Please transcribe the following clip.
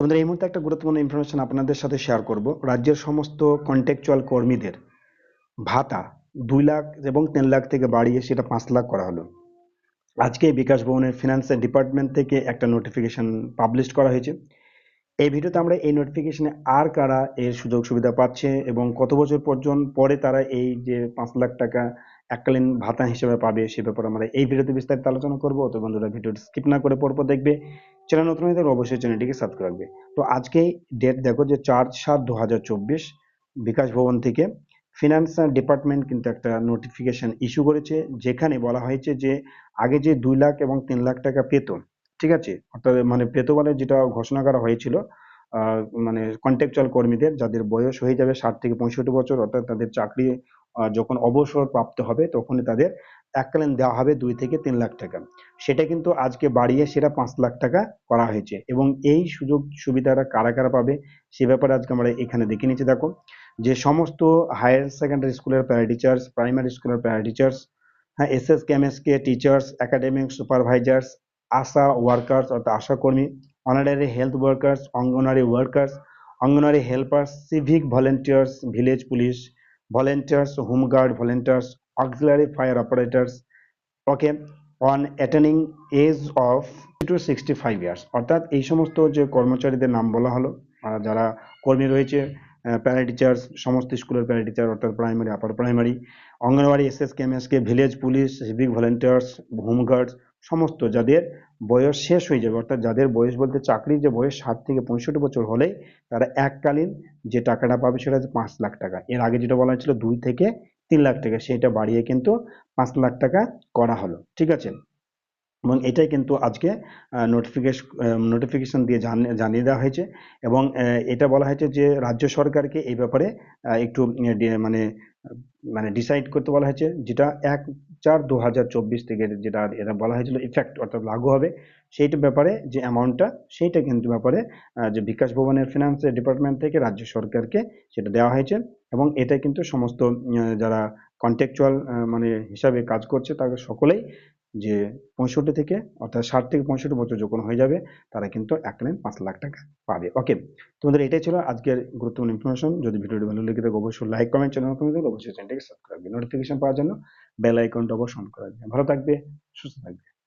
আমাদের এই মুহূর্তে একটা গুরুত্বপূর্ণ ইনফরমেশন আপনাদের সাথে শেয়ার করব। রাজ্যের সমস্ত কন্ট্রাকচুয়াল কর্মীদের ভাতা দুই লাখ এবং তিন লাখ থেকে বাড়িয়ে সেটা পাঁচ লাখ করা হলো। আজকে বিকাশ ভবনের ফিনান্সের ডিপার্টমেন্ট থেকে একটা নোটিফিকেশন পাবলিশ করা হয়েছে। এই ভিডিওতে আমরা এই নোটিফিকেশনে আর কারা এর সুযোগ সুবিধা পাচ্ছে এবং কত বছর পর্যন্ত পরে তারা এই যে পাঁচ লাখ টাকা এককালীন ভাতা হিসেবে পাবে, সে ব্যাপারে আমরা এই ভিডিওতে বিস্তারিত আলোচনা করব। তো বন্ধুরা, ভিডিওটি স্কিপ না করে পরপর দেখবে। চ্যানেল নতুন হয়ে থাকলে অবশ্যই চ্যানেলটিকে সাবস্ক্রাইব রাখবে। তো আজকে ডেট দেখো যে চার সাত দু বিকাশ ভবন থেকে ফিনান্স ডিপার্টমেন্ট কিন্তু একটা নোটিফিকেশন ইস্যু করেছে, যেখানে বলা হয়েছে যে আগে যে দুই লাখ এবং তিন লাখ টাকা পেত, ঠিক আছে? অর্থাৎ মানে পেত বলে যেটা ঘোষণা করা হয়েছিল মানে কন্ট্রাকচুয়াল কর্মীদের, যাদের বয়স হয়ে যাবে ষাট থেকে পঁয়ষট্টি বছর, অর্থাৎ তাদের চাকরি যখন অবসর প্রাপ্ত হবে তখনই তাদের এককালীন দেওয়া হবে দুই থেকে তিন লাখ টাকা। সেটা কিন্তু আজকে বাড়িয়ে সেটা পাঁচ লাখ টাকা করা হয়েছে এবং এই সুযোগ সুবিধাটা কারা কারা পাবে সে ব্যাপারে আজকে আমরা এখানে দেখে নিচ্ছি দেখো, যে সমস্ত হায়ার সেকেন্ডারি স্কুলের প্যারা টিচার্স প্রাইমারি স্কুলের প্যারা টিচার্স হ্যাঁ S S KMSK teachers academic supervisors ASHA workers অর্থাৎ আশা কর্মী honorary health workers Anganwadi workers Anganwadi helpers civic volunteers village police volunteers home guard volunteers auxiliary fire operators okay on attaining age of to sixty five years অর্থাৎ এই সমস্ত যে কর্মচারীদের নাম বলা হলো আহ, যারা কর্মী রয়েছে প্যারা টিচার্স সমস্ত স্কুলের প্যারা টিচার অর্থাৎ primary upper primary Anganwadi S S KMSK village police civic volunteers home guards সমস্ত যাদের বয়স শেষ হয়ে যাবে, অর্থাৎ যাদের বয়স বলতে চাকরির যে বয়স ষাট থেকে পঁয়ষট্টি বছর হলেই তারা এককালীন যে টাকাটা পাবে সেটা হচ্ছে পাঁচ লাখ টাকা। এর আগে যেটা বলা হয়েছিল দুই থেকে তিন লাখ টাকা, সেটা বাড়িয়ে কিন্তু পাঁচ লাখ টাকা করা হলো। ঠিক আছে? এবং এটাই কিন্তু আজকে নোটিফিকেশন নোটিফিকেশন দিয়ে জানিয়ে দেওয়া হয়েছে। এবং এটা বলা হয়েছে যে রাজ্য সরকারকে এই ব্যাপারে একটু মানে মানে ডিসাইড করতে বলা হয়েছে, যেটা এক চার দু হাজার চব্বিশ থেকে যেটা এটা বলা হয়েছিল ইফেক্ট অর্থাৎ লাগু হবে, সেইটা ব্যাপারে যে অ্যামাউন্টটা সেইটা কিন্তু ব্যাপারে যে বিকাশ ভবনের ফিনান্স ডিপার্টমেন্ট থেকে রাজ্য সরকারকে সেটা দেওয়া হয়েছে এবং এটা কিন্তু সমস্ত যারা কন্ট্যাকচুয়াল মানে হিসাবে কাজ করছে, তাদের সকলেই যে পঁয়ষট্টি থেকে অর্থাৎ ষাট থেকে পঁয়ষট্টি বছর যখন হয়ে যাবে, তারা কিন্তু এক এককালীন পাঁচ লাখ টাকা পাবে। ওকে তোমাদের এটাই ছিল আজকের গুরুত্বপূর্ণ ইনফরমেশন যদি ভিডিওটি ভালো লেগে থাকে, অবশ্যই লাইক কমেন্ট চ্যানেল নতুন অবশ্যই চ্যানেলটিকে সাবস্ক্রাইব নোটিফিকেশন পাওয়ার জন্য বেল আইকনটা অবশ্যই অন করে রাখবে ভালো থাকবে, সুস্থ থাকবে।